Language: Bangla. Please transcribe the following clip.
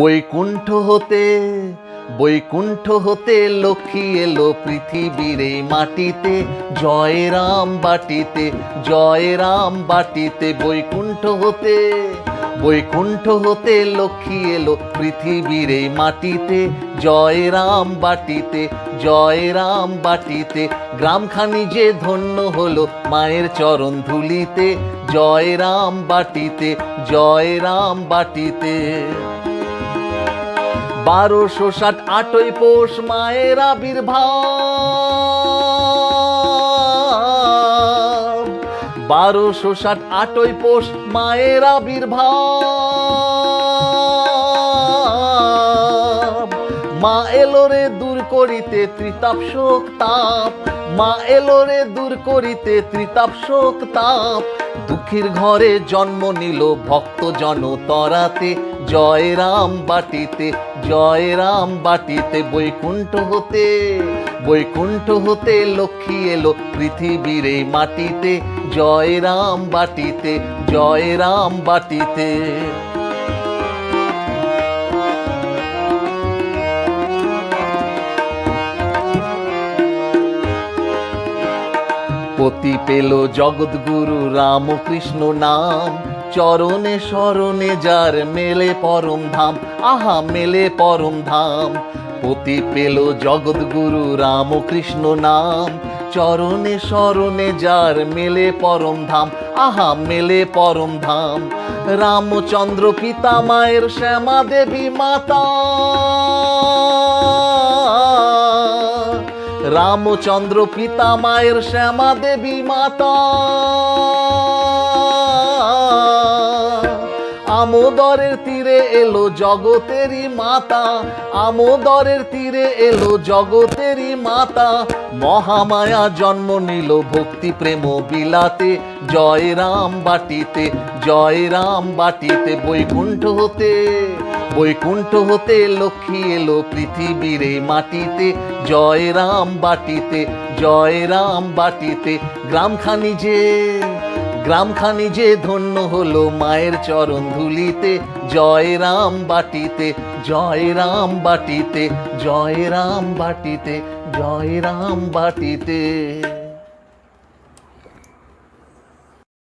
বৈকুণ্ঠ হতে বৈকুণ্ঠ হতে লক্ষ্মী এলো পৃথিবীর এই মাটিতে। জয় রাম বাটিতে জয় রাম বাটিতে বৈকুণ্ঠ হতে বৈকুণ্ঠ হতে লক্ষ্মী এলো পৃথিবীর এই মাটিতে। জয় রাম বাটিতে জয় রাম বাটিতে, গ্রামখানি যে ধন্য হলো মায়ের চরণ ধুলিতে। জয় রাম বাটিতে জয় রাম বাটিতে। বারোশো ষাট আটই পৌষ মায়ের আবির্ভাব। বারোশো ষাট আটই পৌষ মায়ের আবির্ভাব। মা এলো রে দূর করিতে ত্রিতাপ শোক তাপ। মা এলো রে দূর করিতে ত্রিতাপ শোক তাপ। দুঃখের ঘরে জন্ম নিল ভক্ত জন তরাতে জয় রাম বাটিতে জয় রাম বাটিতে বৈকুণ্ঠ হতে। বৈকুণ্ঠ হতে লক্ষ্মী এলো পৃথিবীর এই মাটিতে। জয় রাম বাটিতে জয় রাম বাটিতে। পতি পেল জগৎগুরু রামকৃষ্ণ নাম। চরণে স্মরণে যার মেলে পরম ধাম, আহা মেলে পরম ধাম। পতি পেল জগৎগুরু রামকৃষ্ণ নাম। চরণে স্মরণে যার মেলে পরম ধাম, আহা মেলে পরম ধাম। রামচন্দ্র পিতা মায়ের শ্যামা দেবী মাতা। রামচন্দ্র পিতা মায়ের শ্যামা দেবী মাতা। আমোদরের তীরে এলো জগতেরই মাতা, আমোদরের তীরে এলো জগতেরই মাতা। মহামায়া জন্ম নিল ভক্তি প্রেম বিলাতে জয় রাম বাটিতে জয় রাম বাটিতে বৈকুণ্ঠ হতে। বৈকুণ্ঠ হতে লক্ষ্মী এলো পৃথিবীর এই মাটিতে। জয় রাম বাটিতে, জয় রাম বাটিতে। গ্রামখানি যে গ্রামখানি যে ধন্য হলো মায়ের চরণ ধুলিতে। জয় রাম বাটিতে, জয় রাম বাটিতে, জয় রাম বাটিতে, জয় রাম বাটিতে।